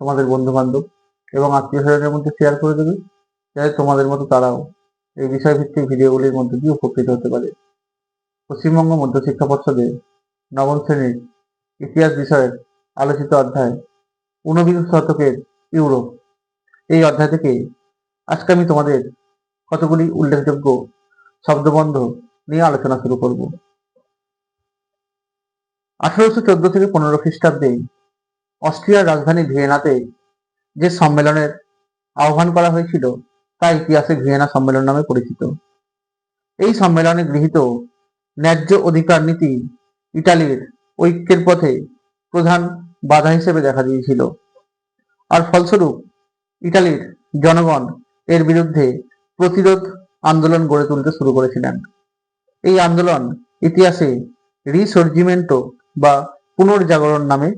তোমাদের বন্ধু বান্ধব এবং আত্মীয় স্বজনের মধ্যে শেয়ার করে দেবে। যাতে তোমাদের মতো তারাও এই বিষয়ভিত্তিক ভিডিওগুলির মধ্যে দিয়ে উপকৃত হতে পারে। পশ্চিমবঙ্গ মধ্যশিক্ষা পর্ষদে নবম শ্রেণির ইতিহাস বিষয়ের আলোচিত অধ্যায় ঊনবিংশ শতকের ইউরোপ। এই অধ্যায় থেকে আজকে আমি তোমাদের কতগুলি উল্লেখযোগ্য শব্দবন্ধ নিয়ে আলোচনা শুরু করব। আঠারোশো চোদ্দ থেকে পনেরো খ্রিস্টাব্দে অস্ট্রিয়ার রাজধানী ভিয়েনাতে যে সম্মেলনের আহ্বান করা হয়েছিল, তা ইতিহাসে ভিয়েনা সম্মেলন নামে পরিচিত। এই সম্মেলনে গৃহীত ন্যায্য অধিকার নীতি ইটালির ঐক্যের পথে প্রধান বাধা হিসেবে দেখা দিয়েছিল। আর ফলস্বরূপ, ইটালির জনগণ এর বিরুদ্ধে প্রতিরোধ আন্দোলন গড়ে তুলতে শুরু করেছিলেন। এই আন্দোলন ইতিহাসে রিসর্জিমেন্টো বা পুনর্জাগরণ নামে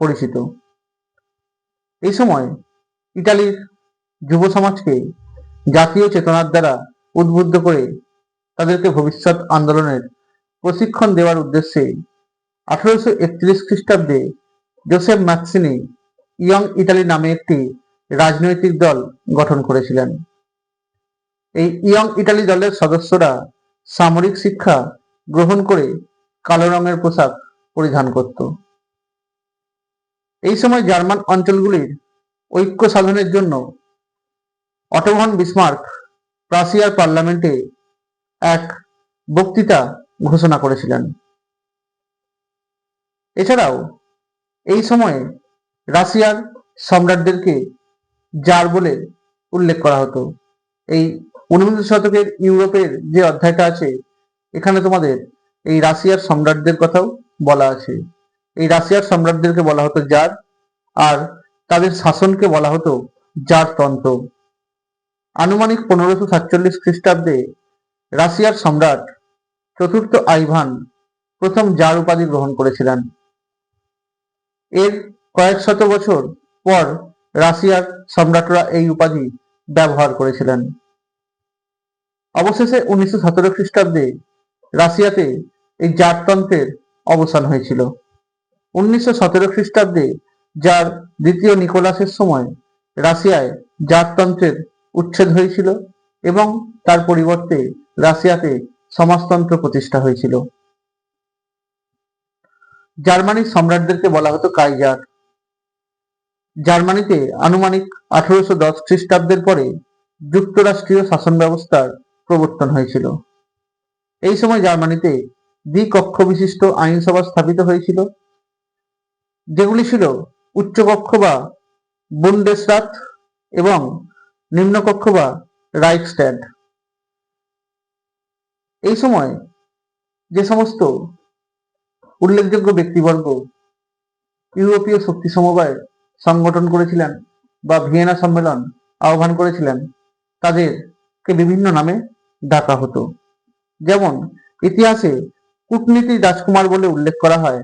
পরিচিত। এই সময় ইটালির যুব সমাজকে জাতীয় চেতনার দ্বারা উদ্বুদ্ধ করে তাদেরকে ভবিষ্যৎ আন্দোলনের প্রশিক্ষণ দেওয়ার উদ্দেশ্যে আঠারোশো একত্রিশ খ্রিস্টাব্দে জোসেফ ম্যাক্সিনি ইয়ং ইটালি নামে একটি রাজনৈতিক দল গঠন করেছিলেন। এই ইয়ং ইটালি দলের সদস্যরা সামরিক শিক্ষা গ্রহণ করে কালো রঙের পোশাক পরিধান করত। এই সময় জার্মান অঞ্চলগুলির ঐক্য সাধনের জন্য অটোভন বিসমার্ক প্রাসিয়ার পার্লামেন্টে এক বক্তৃতা ঘোষণা করেছিলেন। এছাড়াও এই সময়ে রাশিয়ার সম্রাটদেরকে জার বলে উল্লেখ করা হতো। এই ঊনবিংশ শতকের ইউরোপের যে অধ্যায়টা আছে, এখানে তোমাদের এই রাশিয়ার সম্রাটদের কথাও বলা আছে। এই রাশিয়ার সম্রাটদেরকে বলা হতো জার, আর তাদের শাসনকে বলা হতো জারতন্ত্র। আনুমানিক পনেরোশো সাতচল্লিশ খ্রিস্টাব্দে রাশিয়ার সম্রাট চতুর্থ আইভান প্রথম জার উপাধি গ্রহণ করেছিলেন। এর কয়েক শত বছর পর রাশিয়ার সম্রাটরা এই উপাধি ব্যবহার করেছিলেন। অবশেষে উনিশশো সতেরো খ্রিস্টাব্দে রাশিয়াতে এই জারতন্ত্রের অবসান হয়েছিল। উনিশশো সতেরো খ্রিস্টাব্দে, যার দ্বিতীয় নিকোলাসের সময় রাশিয়ায় জাততন্ত্রের উচ্ছেদ হয়েছিল এবং তার পরিবর্তে রাশিয়াতে সমাজতন্ত্র প্রতিষ্ঠা হয়েছিল। জার্মানির সম্রাটদেরকে বলা হতো কাইজার। জার্মানিতে আনুমানিক আঠারোশো দশ খ্রিস্টাব্দের পরে যুক্তরাষ্ট্রীয় শাসন ব্যবস্থার প্রবর্তন হয়েছিল। এই সময় জার্মানিতে দ্বিকক্ষ বিশিষ্ট আইনসভা স্থাপিত হয়েছিল যেগুলি ছিল উচ্চকক্ষ বা বুন্ডেসরাত এবং নিম্নকক্ষ বা রাইকস্ট্যাড এই সময় যে সমস্ত উল্লেখযোগ্য ব্যক্তিবর্গ ইউরোপীয় শক্তি সমবায় সংগঠন করেছিলেন বা ভিয়েনা সম্মেলন আহ্বান করেছিলেন, তাদেরকে বিভিন্ন নামে ডাকা হতো। যেমন ইতিহাসে কূটনীতি রাজকুমার বলে উল্লেখ করা হয়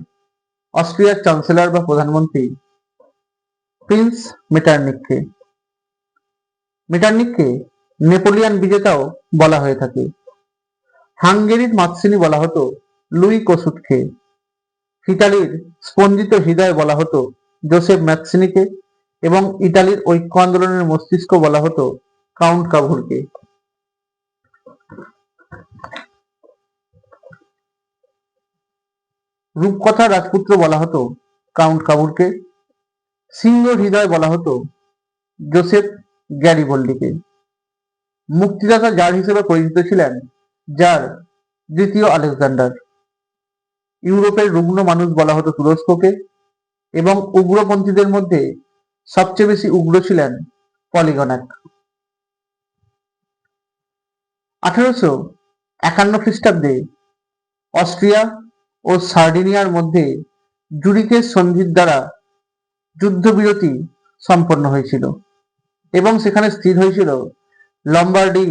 অস্ট্রিয়ার চ্যান্সেলর বা প্রধানমন্ত্রী প্রিন্স মেটার্নিককে। মেটার্নিককে নেপোলিয়ান বিজেতাও বলা হয়ে থাকে। হাঙ্গেরির মাতসিনী বলা হতো লুই কসুটকে ইটালির স্পন্দিত হৃদয় বলা হতো জোসেফ ম্যাক্সিনিকে এবং ইতালির ঐক্য আন্দোলনের মস্তিষ্ক বলা হতো কাউন্ট কাভুরকে। রূপকথা রাজপুত্র বলা হতো, কাউন্ট কাবুরকে। সিংহ হৃদয় বলা হতো, জোসেফ গ্যারিবল্ডিকে মুক্তিদাতা যার হিসেবে পরিচিত ছিলেন, যার দ্বিতীয় আলেকজান্ডার। ইউরোপের রুগ্ন মানুষ বলা হতো তুরস্ককে এবং উগ্রপন্থীদের মধ্যে সবচেয়ে বেশি উগ্র ছিলেন পলিগনাক। আঠারোশো একান্ন খ্রিস্টাব্দে অস্ট্রিয়া ও সার্ডিনিয়ার মধ্যে জুরিকের সন্ধির দ্বারা যুদ্ধবিরতি সম্পন্ন হয়েছিল এবং সেখানে স্থির হয়েছিল লম্বার্ডি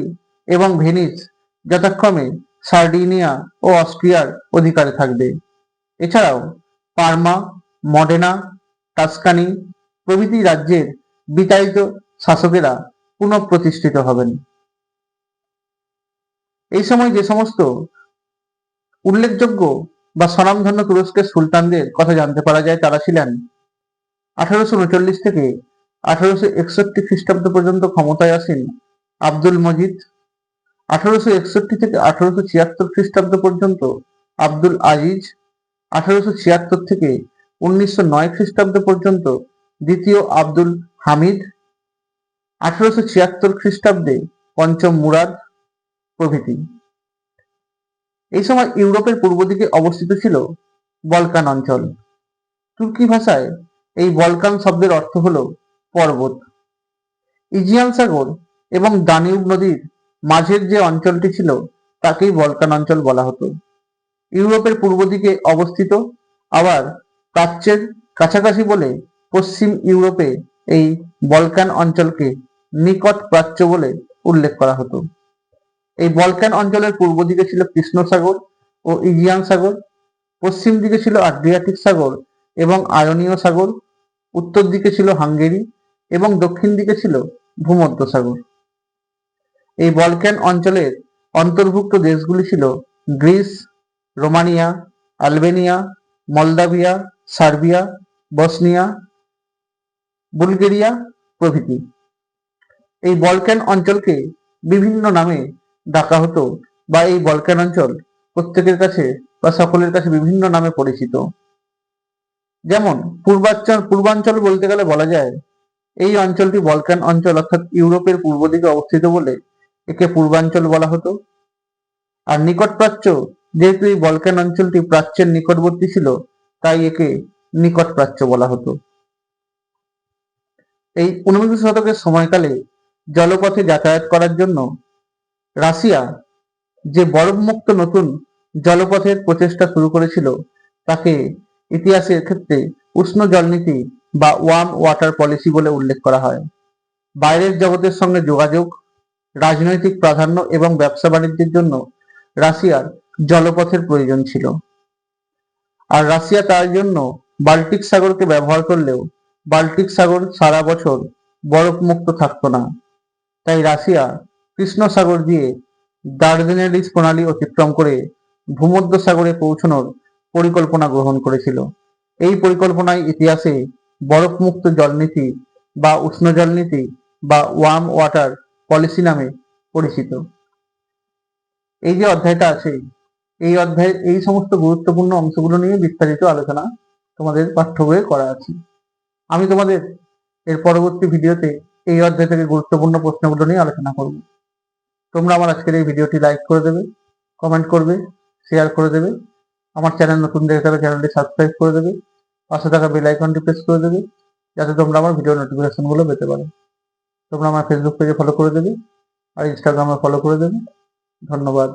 এবং ভেনিস যথাক্রমে সার্ডিনিয়া ও অস্ট্রিয়ার অধিকারে থাকবে। এছাড়াও পার্মা, মডেনা, টাস্কানি প্রভৃতি রাজ্যের বিতাড়িত শাসকেরা পুনঃপ্রতিষ্ঠিত হবেন। এই সময় যে সমস্ত উল্লেখযোগ্য বা স্বনামধন্য তুরস্কের সুলতানদের কথা জানতে পারা যায় তারা ছিলেন আঠারোশো উনচল্লিশ থেকে আঠারোশো একষট্টি খ্রিস্টাব্দ পর্যন্ত ক্ষমতায় আসেন আব্দুল মজিদ। আঠারোশো একষট্টি থেকে আঠারোশো ছিয়াত্তর খ্রিস্টাব্দ পর্যন্ত আব্দুল আজিজ। আঠারোশো ছিয়াত্তর থেকে উনিশশো নয় খ্রিস্টাব্দ পর্যন্ত দ্বিতীয় আব্দুল হামিদ। আঠারোশো ছিয়াত্তর খ্রিস্টাব্দে পঞ্চম মুরাদ প্রভৃতি। এই সময় ইউরোপের পূর্ব দিকে অবস্থিত ছিল বলকান অঞ্চল। তুর্কি ভাষায় এই বলকান শব্দের অর্থ হল পর্বত। ইজিয়ান সাগর এবং দানিউব নদীর মাঝের যে অঞ্চলটি ছিল, তাকেই বলকান অঞ্চল বলা হতো। ইউরোপের পূর্ব দিকে অবস্থিত, আবার প্রাচ্যের কাছাকাছি বলে পশ্চিম ইউরোপে এই বলকান অঞ্চলকে নিকট প্রাচ্য বলে উল্লেখ করা হতো। এই বলকান অঞ্চলের পূর্ব দিকে ছিল কৃষ্ণ সাগর ও ইজিয়ান সাগর, পশ্চিম দিকে ছিল আড্রিয়াটিক সাগর এবং আয়নীয় সাগর, উত্তর দিকে ছিল হাঙ্গেরি এবং দক্ষিণ দিকে ছিল ভূমধ্য সাগর। এই বলকান অঞ্চলের অন্তর্ভুক্ত দেশগুলি ছিল Greece, Romania, Albania, Moldavia, Serbia, Bosnia, Bulgaria প্রভৃতি। এই বলকান অঞ্চলকে বিভিন্ন নামে ডাকা হতো বা এই বলকান অঞ্চল প্রত্যেকের কাছে বা সকলের কাছে বিভিন্ন নামে পরিচিত। যেমন পূর্বাঞ্চল পূর্বাঞ্চল বলতে গেলে বলা যায় এই অঞ্চলটি বলকান অঞ্চল অর্থাৎ ইউরোপের পূর্ব দিকে অবস্থিত বলে একে পূর্বাঞ্চল বলা হতো। আর নিকট প্রাচ্য যেহেতু এই বলকান অঞ্চলটি প্রাচ্যের নিকটবর্তী ছিল, তাই একে নিকট প্রাচ্য বলা হতো। এই ঊনবিংশ শতকের সময়কালে জলপথে যাতায়াত করার জন্য রাশিয়া যে বরফমুক্ত নতুন জলপথের প্রচেষ্টা শুরু করেছিল, তাকে ইতিহাসের ক্ষেত্রে উষ্ণ জলনীতি বা ওয়ার্ম ওয়াটার পলিসি বলে উল্লেখ করা হয়। বাইরের জগতের সঙ্গে যোগাযোগ, রাজনৈতিক প্রাধান্য এবং ব্যবসা বাণিজ্যের জন্য রাশিয়ার জলপথের প্রয়োজন ছিল। আর রাশিয়া তার জন্য বাল্টিক সাগরকে ব্যবহার করলেও বাল্টিক সাগর সারা বছর বরফমুক্ত থাকতো না। তাই রাশিয়া কৃষ্ণ সাগর দিয়ে দার্জিলিং প্রণালী অতিক্রম করে ভূমধ্য সাগরে পৌঁছানোর পরিকল্পনা গ্রহণ করেছিল। এই পরিকল্পনায় ইতিহাসে বরফমুক্ত জলনীতি বা উষ্ণ জলনীতি বা ওয়ার্ম ওয়াটার পলিসি নামে পরিচিত। এই যে অধ্যায়টা আছে, এই অধ্যায়, এই সমস্ত গুরুত্বপূর্ণ অংশগুলো নিয়ে বিস্তারিত আলোচনা তোমাদের পাঠ্য বইয়ে করা আছে। আমি তোমাদের এর পরবর্তী ভিডিওতে এই অধ্যায় থেকে গুরুত্বপূর্ণ প্রশ্নগুলো নিয়ে আলোচনা করব। তোমরা আমার আজকের এই ভিডিওটি লাইক করে দেবে কমেন্ট করবে শেয়ার করে দেবে, আমার চ্যানেল নতুন দেখে থাকলে চ্যানেলটি সাবস্ক্রাইব করে দেবে, পাশে থাকা বেল আইকনটি প্রেস করে দেবে, যাতে তোমরা আমার ভিডিও নোটিফিকেশনগুলো পেতে পারো। তোমরা আমার ফেসবুক পেজে ফলো করে দেবে, আর ইনস্টাগ্রামে ফলো করে দেবে। ধন্যবাদ।